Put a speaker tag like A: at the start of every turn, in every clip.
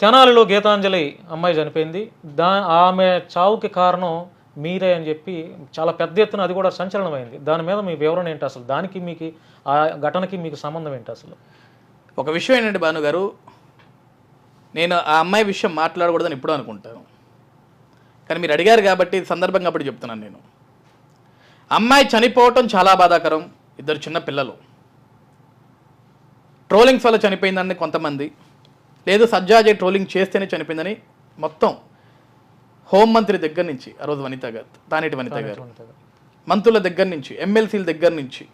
A: తెనాలిలో గీతాంజలి అమ్మాయి చనిపోయింది. దా ఆమె చావుకి కారణం మీరే అని చెప్పి చాలా పెద్ద ఎత్తున అది కూడా సంచలనమైంది. దాని మీద మీ వివరణ ఏంటి అసలు? దానికి మీకు ఆ ఘటనకి మీకు సంబంధం ఏంటి అసలు?
B: ఒక విషయం ఏంటంటే భానుగారు నేను ఆ అమ్మాయి విషయం మాట్లాడకూడదని ఇప్పుడు అనుకుంటాను. కానీ మీరు అడిగారు కాబట్టి సందర్భంగా అప్పుడు చెప్తున్నాను నేను. అమ్మాయి చనిపోవటం చాలా బాధాకరం. ఇద్దరు చిన్న పిల్లలు. ట్రోలింగ్స్ వల్ల చనిపోయిందని కొంతమంది. లేదు సజ్జాజే ట్రోలింగ్ చేస్తేనే చనిపోయిందని మొత్తం హోంమంత్రి దగ్గర నుంచి ఆ రోజు వనిత గారు తానేటి వనిత గారు. మంత్రుల దగ్గర నుంచి ఎమ్మెల్సీల దగ్గర నుంచి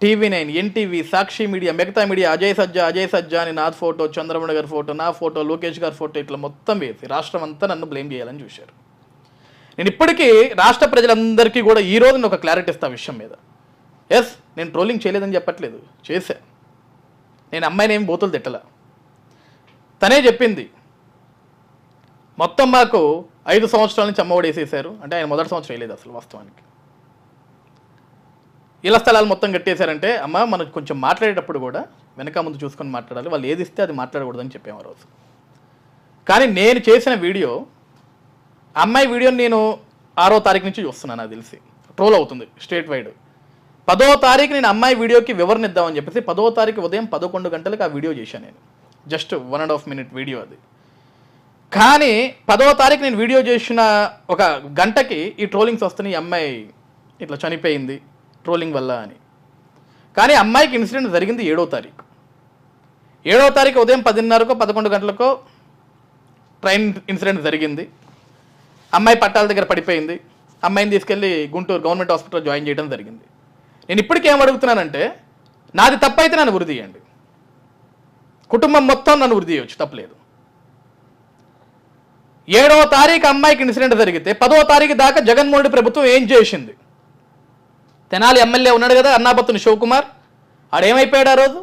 B: TV nine NTV Sakshi media మిగతా మీడియా అజయ్ సజ్జా అజయ్ సజ్జా అని నా ఫోటో చంద్రబాబు గారి ఫోటో నా ఫోటో లోకేష్ గారి ఫోటో ఇట్లా మొత్తం వేసి రాష్ట్రం అంతా నన్ను బ్లేమ్ చేయాలని చూశారు. నేను ఇప్పటికీ రాష్ట్ర ప్రజలందరికీ కూడా ఈ రోజు నేను ఒక క్లారిటీ ఇస్తా ఆ విషయం మీద. ఎస్ నేను ట్రోలింగ్ చేయలేదని చెప్పట్లేదు చేశా. నేను అమ్మాయిని ఏం బోతులు తిట్టలా. తనే చెప్పింది. మొత్తం మాకు ఐదు సంవత్సరాల నుంచి అమ్మఒడి వేసేసారు అంటే ఆయన మొదటి సంవత్సరం వేయలేదు అసలు వాస్తవానికి. ఇళ్ళ స్థలాలు మొత్తం కట్టేశారంటే అమ్మ మనం కొంచెం మాట్లాడేటప్పుడు కూడా వెనక ముందు చూసుకొని మాట్లాడాలి. వాళ్ళు ఏది ఇస్తే అది మాట్లాడకూడదని చెప్పాము ఆ రోజు. కానీ నేను చేసిన వీడియో అమ్మాయి వీడియోని నేను ఆరో తారీఖు నుంచి చూస్తున్నాను నాకు తెలిసి. ట్రోల్ అవుతుంది స్టేట్ వైడ్. పదో తారీఖు నేను అమ్మాయి వీడియోకి వివరణ ఇద్దామని చెప్పేసి పదో తారీఖు ఉదయం పదకొండు గంటలకు ఆ వీడియో చేశాను నేను. Just one and half minute video అది. కానీ పదవ తారీఖు నేను వీడియో చేసిన ఒక గంటకి ఈ ట్రోలింగ్స్ వస్తున్నాయి ఈ అమ్మాయి ఇట్లా చనిపోయింది ట్రోలింగ్ వల్ల అని. కానీ అమ్మాయికి ఇన్సిడెంట్ జరిగింది ఏడో తారీఖు. ఏడవ తారీఖు ఉదయం పదిన్నరకో పదకొండు గంటలకో ట్రైన్ ఇన్సిడెంట్ జరిగింది. అమ్మాయి పట్టాల దగ్గర పడిపోయింది. అమ్మాయిని తీసుకెళ్ళి గుంటూరు గవర్నమెంట్ హాస్పిటల్ జాయిన్ చేయడం జరిగింది. నేను ఇప్పటికేం ఏం అడుగుతున్నానంటే నాది తప్పైతే నన్ను గురి తీయండి. కుటుంబం మొత్తం నన్ను వృద్ధి చేయొచ్చు తప్పలేదు. ఏడవ తారీఖు అమ్మాయికి ఇన్సిడెంట్ జరిగితే పదవ తారీఖు దాకా జగన్మోహన్ రెడ్డి ప్రభుత్వం ఏం చేసింది? తెనాలి ఎమ్మెల్యే ఉన్నాడు కదా అన్నాపత్తుని శివకుమార్. ఆడేమైపోయాడు ఆ రోజు?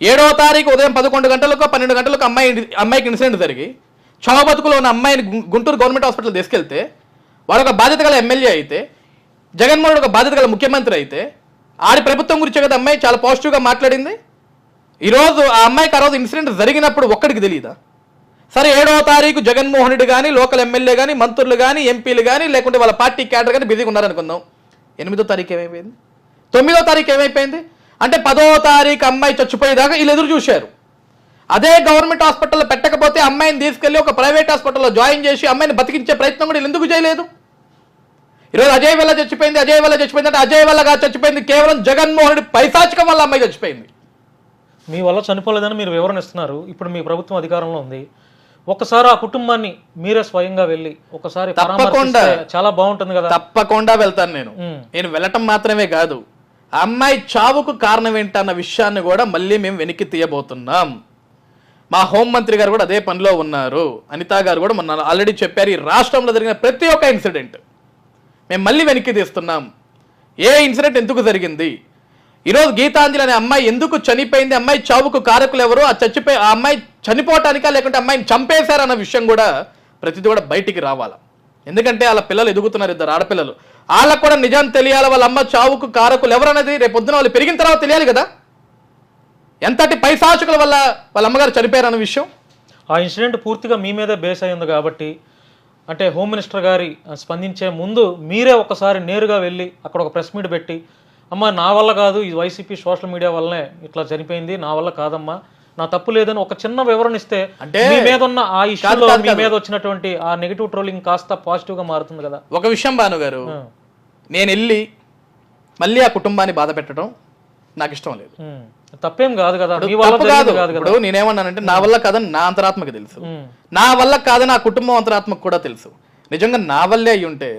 B: ఏడవ తారీఖు ఉదయం పదకొండు గంటలకు పన్నెండు గంటలకు అమ్మాయి అమ్మాయికి ఇన్సిడెంట్ జరిగి చావ బతుకులో ఉన్న అమ్మాయిని గుంటూరు గవర్నమెంట్ హాస్పిటల్ తీసుకెళ్తే వాడు ఒక బాధ్యత గల ఎమ్మెల్యే అయితే జగన్మోహన్ రెడ్డి ఒక బాధ్యత గల ముఖ్యమంత్రి అయితే ఆడి ప్రభుత్వం గురించి కదా అమ్మాయి చాలా పాజిటివ్గా మాట్లాడింది? ఈరోజు ఆ అమ్మాయికి ఆ రోజు ఇన్సిడెంట్ జరిగినప్పుడు ఒక్కడికి తెలియదా సరే ఏడవ తారీఖు జగన్మోహన్ రెడ్డి కానీ లోకల్ ఎమ్మెల్యే కానీ మంత్రులు కానీ ఎంపీలు కానీ లేకుంటే వాళ్ళ పార్టీ క్యాడర్ కానీ బిజీగా ఉన్నారనుకుందాం. ఎనిమిదో తారీఖు ఏమైపోయింది? తొమ్మిదో తారీఖు ఏమైపోయింది? అంటే పదో తారీఖు అమ్మాయి చచ్చిపోయేదాకా వీళ్ళు ఎదురు చూశారు. అదే గవర్నమెంట్ హాస్పిటల్లో పెట్టకపోతే అమ్మాయిని తీసుకెళ్ళి ఒక ప్రైవేట్ హాస్పిటల్లో జాయిన్ చేసి అమ్మాయిని బతికించే ప్రయత్నం కూడా వీళ్ళు ఎందుకు చేయలేదు? ఈరోజు అజయ్ వల్ల చచ్చిపోయింది అజయ్ వల్ల చచ్చిపోయింది అంటే అజయ్ వల్ల కాదు చచ్చిపోయింది కేవలం జగన్మోహన్ రెడ్డి పైశాచికం వల్ల అమ్మాయి చచ్చిపోయింది.
A: మీ వల్ల చనిపోలేదని మీరు వివరణ ఇస్తున్నారు. ఇప్పుడు మీ ప్రభుత్వం అధికారంలో ఉంది. ఒకసారి ఆ కుటుంబాన్ని మీరే స్వయంగా వెళ్ళి ఒకసారి
B: తప్పకుండా.
A: చాలా బాగుంటుంది కదా.
B: తప్పకుండా వెళ్తాను నేను. నేను వెళ్ళటం మాత్రమే కాదు అమ్మాయి చావుకు కారణం ఏంటన్న విషయాన్ని కూడా మళ్ళీ మేము వెనక్కి తీయబోతున్నాం. మా హోంమంత్రి గారు కూడా అదే పనిలో ఉన్నారు. అనితా గారు కూడా మొన్న ఆల్రెడీ చెప్పారు ఈ రాష్ట్రంలో జరిగిన ప్రతి ఒక్క ఇన్సిడెంట్ మేము మళ్ళీ వెనక్కి తీస్తున్నాం. ఏ ఇన్సిడెంట్ ఎందుకు జరిగింది? ఈరోజు గీతాంజలి అనే అమ్మాయి ఎందుకు చనిపోయింది? అమ్మాయి చావుకు కారకులు ఎవరు? ఆ చచ్చిపోయి ఆ అమ్మాయి చనిపోవటానికా? లేకుంటే అమ్మాయిని చంపేశారన్న విషయం కూడా ప్రతిదీ కూడా బయటికి రావాలా? ఎందుకంటే వాళ్ళ పిల్లలు ఎదుగుతున్నారు ఇద్దరు ఆడపిల్లలు. వాళ్ళకు కూడా నిజం తెలియాలి? వాళ్ళ అమ్మ చావుకు కారకులు ఎవరన్నది రేపు పొద్దున వాళ్ళు పెరిగిన తర్వాత తెలియాలి కదా? ఎంతటి పైశాచకుల వల్ల వాళ్ళ అమ్మగారు చనిపోయారన్న విషయం?
A: ఆ ఇన్సిడెంట్ పూర్తిగా మీ మీదే బేస్ అయింది కాబట్టి అంటే హోమ్ మినిస్టర్ గారి స్పందించే ముందు మీరే ఒకసారి నేరుగా వెళ్ళి అక్కడ ఒక ప్రెస్ మీట్ పెట్టి అమ్మ నా వల్ల కాదు ఈ వైసీపీ సోషల్ మీడియా వల్లనే ఇట్లా చనిపోయింది నా వల్ల కాదమ్మా నా తప్పు లేదని ఒక చిన్న వివరణ ఇస్తే
B: అంటే-
A: మీ మీద ఉన్న ఆ ఇష్యూలో మీ. మీద వచ్చినటువంటి ఆ నెగిటివ్ ట్రోలింగ్ కాస్త పాజిటివ్గా మారుతుంది కదా
B: ఒక విషయం భాను గారు. నేను వెళ్ళి మళ్ళీ ఆ కుటుంబాన్ని బాధ పెట్టడం నాకు ఇష్టం లేదు.
A: తప్పేం కాదు కదా మీ వల్ల
B: కాదు
A: జరిగింది కాదు కదా
B: ఇప్పుడు నేనేమన్నానంటే నా వల్ల కాదని నా అంతరాత్మకి తెలుసు. నా వల్ల కాదని ఆ కుటుంబం అంతరాత్మకు కూడా తెలుసు నిజంగా నా వల్లే అయి ఉంటే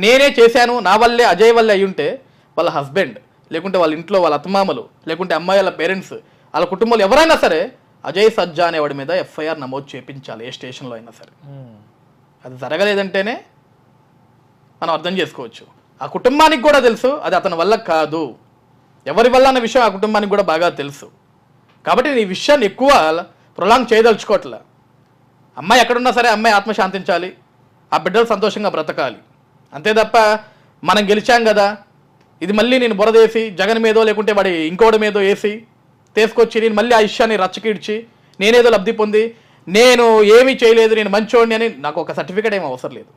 B: నేనే చేశాను నా వల్లే అజయ్ వల్లే అయి ఉంటే వాళ్ళ హస్బెండ్ లేకుంటే వాళ్ళ ఇంట్లో వాళ్ళ అత్తమామలు లేకుంటే అమ్మాయి వాళ్ళ పేరెంట్స్ వాళ్ళ కుటుంబాలు ఎవరైనా సరే అజయ్ సజ్జా అనేవాడి మీద ఎఫ్ఐఆర్ నమోదు చేయించాలి ఏ స్టేషన్లో అయినా సరే.
A: ఉమ్.
B: అది జరగలేదంటేనే మనం అర్థం చేసుకోవచ్చు. ఆ కుటుంబానికి కూడా తెలుసు అది అతని వల్ల కాదు. ఎవరి వల్ల అన్న విషయం ఆ కుటుంబానికి కూడా బాగా తెలుసు. కాబట్టి నేను ఈ విషయాన్ని ఎక్కువ ప్రొలాంగ్ చేయదలుచుకోవట్లే. అమ్మాయి ఎక్కడున్నా సరే అమ్మాయి ఆత్మ శాంతించాలి ఆ బిడ్డలు సంతోషంగా బ్రతకాలి. అంతే తప్ప మనం గెలిచాం కదా ఇది మళ్ళీ నేను బురదేసి జగన్ మీదో లేకుంటే వాడి ఇంకోటి మీదో వేసి తీసుకొచ్చి నేను మళ్ళీ ఆ ఇష్యాన్ని రచ్చకిడ్చి నేనేదో లబ్ధి పొంది నేను ఏమీ చేయలేదు నేను మంచోడిని అని నాకు ఒక సర్టిఫికేట్ ఏమీ అవసరం లేదు.